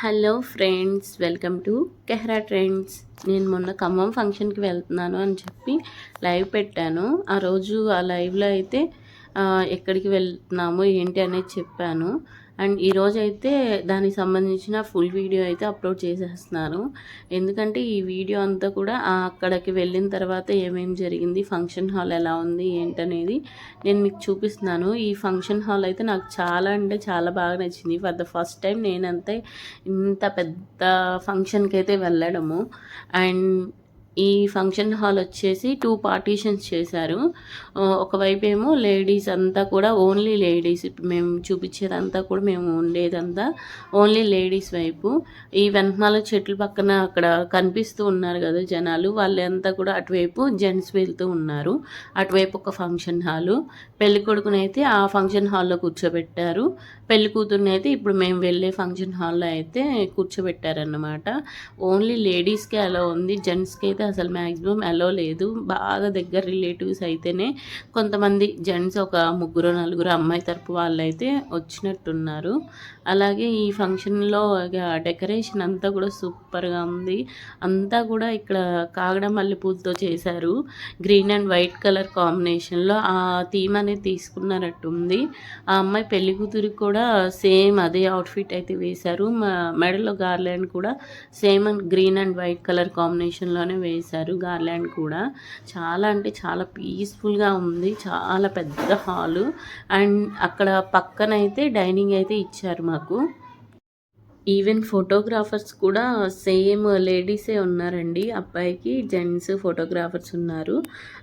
Hello friends welcome to కెహ్రా trends. నేను మొన్న ఖమ్మం ఫంక్షన్కి వెళ్తున్నాను అని చెప్పి లైవ్ పెట్టాను. ఆ రోజు ఆ లైవ్లో అయితే ఎక్కడికి వెళ్తున్నాము ఏంటి అనేది చెప్పాను. అండ్ ఈరోజు అయితే దానికి సంబంధించిన ఫుల్ వీడియో అయితే అప్లోడ్ చేసేస్తున్నారు. ఎందుకంటే ఈ వీడియో అంతా కూడా అక్కడికి వెళ్ళిన తర్వాత ఏమేమి జరిగింది ఫంక్షన్ హాల్ ఎలా ఉంది ఏంటనేది నేను మీకు చూపిస్తున్నాను. ఈ ఫంక్షన్ హాల్ అయితే నాకు చాలా అంటే చాలా బాగా నచ్చింది. ఫర్ ద ఫస్ట్ టైం నేనంతే ఇంత పెద్ద ఫంక్షన్కి అయితే వెళ్ళడము. అండ్ ఈ ఫంక్షన్ హాల్ వచ్చేసి టూ పార్టీషన్స్ చేశారు. ఒకవైపు ఏమో లేడీస్ అంతా కూడా ఓన్లీ లేడీస్. మేము చూపించేదంతా కూడా మేము ఉండేదంతా ఓన్లీ లేడీస్ వైపు. ఈ వెనకమాల చెట్ల పక్కన అక్కడ కనిపిస్తూ ఉన్నారు కదా జనాలు. వాళ్ళంతా కూడా అటువైపు జెంట్స్ వెళ్తూ ఉన్నారు. అటువైపు ఒక ఫంక్షన్ హాలు. పెళ్ళి కొడుకునైతే ఆ ఫంక్షన్ హాల్లో కూర్చోబెట్టారు. పెళ్ళి కూతురునైతే అయితే ఇప్పుడు మేము వెళ్ళే ఫంక్షన్ హాల్లో అయితే కూర్చోబెట్టారన్నమాట. ఓన్లీ లేడీస్కే అలా ఉంది. జెంట్స్కి అయితే అసలు మ్యాక్సిమం అలో లేదు. బాగా దగ్గర రిలేటివ్స్ అయితేనే కొంతమంది జెంట్స్ ఒక ముగ్గురు నలుగురు అమ్మాయి తరపు వాళ్ళు అయితే వచ్చినట్టున్నారు. అలాగే ఈ ఫంక్షన్లో డెకరేషన్ అంతా కూడా సూపర్గా ఉంది. అంతా కూడా ఇక్కడ కాగడ మల్లెపూలతో చేశారు. గ్రీన్ అండ్ వైట్ కలర్ కాంబినేషన్లో ఆ థీమ్ అనేది తీసుకున్నారట్టుంది ఆ అమ్మాయి పెళ్ళి కూతురికి కూడా సేమ్ అదే అవుట్ఫిట్ అయితే వేశారు. మెడలో గార్లెండ్ కూడా same and green and white colour కాంబినేషన్లోనే వేశారు గార్లాండ్ కూడా చాలా అంటే చాలా పీస్ఫుల్గా ఉంది. చాలా పెద్ద హాలు. అండ్ అక్కడ పక్కనైతే డైనింగ్ అయితే ఇచ్చారు మాకు. ఈవెన్ ఫోటోగ్రాఫర్స్ కూడా సేమ్ లేడీసే ఉన్నారండి. అబ్బాయికి జెంట్స్ ఫోటోగ్రాఫర్స్ ఉన్నారు.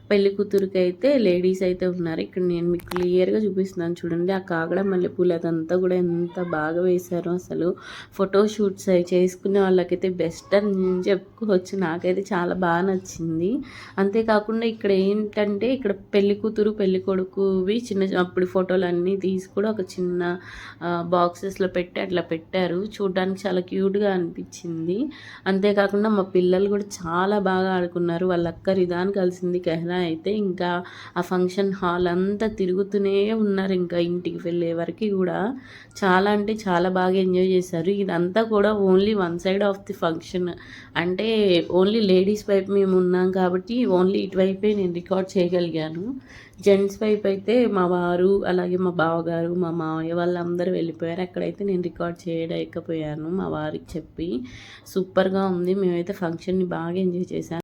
పెళ్ళి కూతురికి అయితే లేడీస్ అయితే ఉన్నారు. ఇక్కడ నేను మీకు క్లియర్గా చూపిస్తున్నాను చూడండి. ఆ కాగడ మల్లెపూలు అదంతా కూడా ఎంత బాగా వేశారో అసలు. ఫోటోషూట్స్ అవి చేసుకునే వాళ్ళకైతే బెస్ట్ అని నేను చెప్పుకోవచ్చు. నాకైతే చాలా బాగా నచ్చింది. అంతేకాకుండా ఇక్కడ ఏంటంటే ఇక్కడ పెళ్ళి కూతురు పెళ్ళి కొడుకువి చిన్న అప్పుడు ఫోటోలు అన్నీ తీసి కూడా ఒక చిన్న బాక్సెస్లో పెట్టి అట్లా పెట్టారు. చూడడానికి చాలా క్యూట్గా అనిపించింది. అంతేకాకుండా మా పిల్లలు కూడా చాలా బాగా ఆడుకున్నారు. వాళ్ళ అక్క రిదాన్ కలిసింది. కెహ్రా అయితే ఇంకా ఆ ఫంక్షన్ హాల్ అంతా తిరుగుతూనే ఉన్నారు. ఇంకా ఇంటికి వెళ్ళే వరకు కూడా చాలా అంటే చాలా బాగా ఎంజాయ్ చేశారు. ఇదంతా కూడా only one side of the function. అంటే ఓన్లీ లేడీస్ వైపు మేము ఉన్నాం కాబట్టి ఓన్లీ ఇటువైపే నేను రికార్డ్ చేయగలిగాను. జెంట్స్ వైపు అయితే మా వారు అలాగే మా బావగారు మా మావయ్య వాళ్ళందరూ వెళ్ళిపోయారు. అక్కడైతే నేను రికార్డ్ చేయలేకపోయాను మా వారికి చెప్పి. సూపర్గా ఉంది. మేమైతే ఫంక్షన్ని బాగా ఎంజాయ్ చేశాను